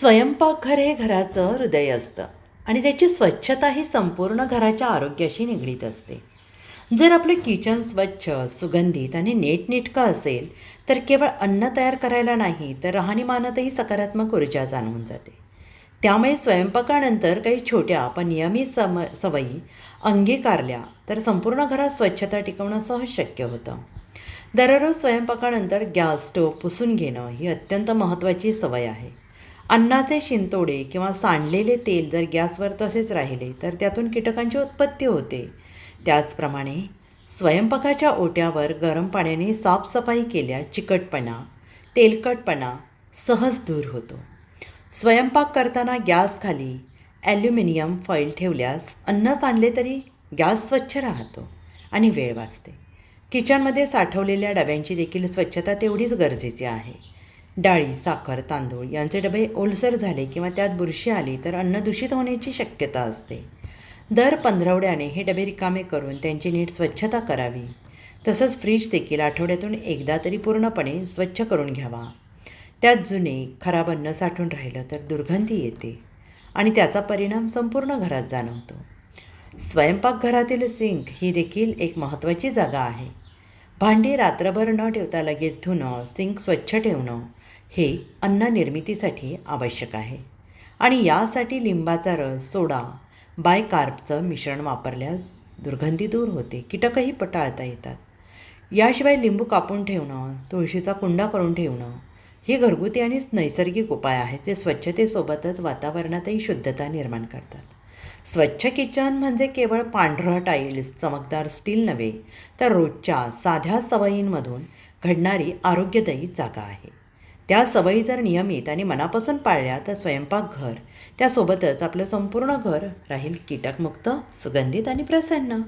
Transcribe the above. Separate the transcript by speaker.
Speaker 1: स्वयंपाकघर हे घराचं हृदय असतं आणि त्याची स्वच्छता ही संपूर्ण घराच्या आरोग्याशी निगडीत असते. जर आपलं किचन स्वच्छ सुगंधित आणि नीटनेटकं असेल तर केवळ अन्न तयार करायला नाही तर राहणीमानातही सकारात्मक ऊर्जा जाणवून जाते. त्यामुळे स्वयंपाकानंतर काही छोट्या पण नियमित सम सवयी अंगीकारल्या तर संपूर्ण घरात स्वच्छता टिकवणं सहज शक्य होतं. दररोज स्वयंपाकानंतर गॅस स्टोव पुसून घेणं ही अत्यंत महत्त्वाची सवय आहे. अन्नाचे शिंतोडे किंवा सांडलेले तेल जर गॅसवर तसेच राहिले तर त्यातून कीटकांची उत्पत्ती होते. त्याचप्रमाणे स्वयंपाकाच्या ओट्यावर गरम पाण्याने साफसफाई केल्या चिकटपणा तेलकटपणा सहज दूर होतो. स्वयंपाक करताना गॅसखाली ॲल्युमिनियम फॉईल ठेवल्यास अन्न सांडले तरी गॅस स्वच्छ राहतो आणि वेळ वाचते. किचनमध्ये साठवलेल्या डब्यांची देखील स्वच्छता तेवढीच गरजेची आहे. डाळी साखर तांदूळ यांचे डबे ओलसर झाले किंवा त्यात बुरशी आली तर अन्न दूषित होण्याची शक्यता असते. दर पंधरवड्याने हे डबे रिकामे करून त्यांची नीट स्वच्छता करावी. तसंच फ्रीज देखील आठवड्यातून एकदा तरी पूर्णपणे स्वच्छ करून घ्यावा. त्यात जुने खराब अन्न साठून राहिलं तर दुर्गंधी येते आणि त्याचा परिणाम संपूर्ण घरात जाणवतो. स्वयंपाकघरातील सिंक ही देखील एक महत्त्वाची जागा आहे. भांडी रात्रभर न ठेवता लगेच धुणं सिंक स्वच्छ ठेवणं हे अन्न निर्मितीसाठी आवश्यक आहे. आणि यासाठी लिंबाचा रस सोडा बायकार्बचं मिश्रण वापरल्यास दुर्गंधी दूर होते कीटकही पटाळता येतात. याशिवाय लिंबू कापून ठेवणं तुळशीचा कुंडा करून ठेवणं हे घरगुती आणि नैसर्गिक उपाय आहेत जे स्वच्छतेसोबतच वातावरणातही शुद्धता निर्माण करतात. स्वच्छ किचन म्हणजे केवळ पांढरं टाईल्स चमकदार स्टील नव्हे तर रोजच्या साध्या सवयींमधून घडणारी आरोग्यदायी जागा आहे. त्या सवयी जर नियमित आणि मनापासून पाळल्या तर स्वयंपाकघर त्यासोबतच आपलं संपूर्ण घर राहील कीटकमुक्त सुगंधित आणि प्रसन्न.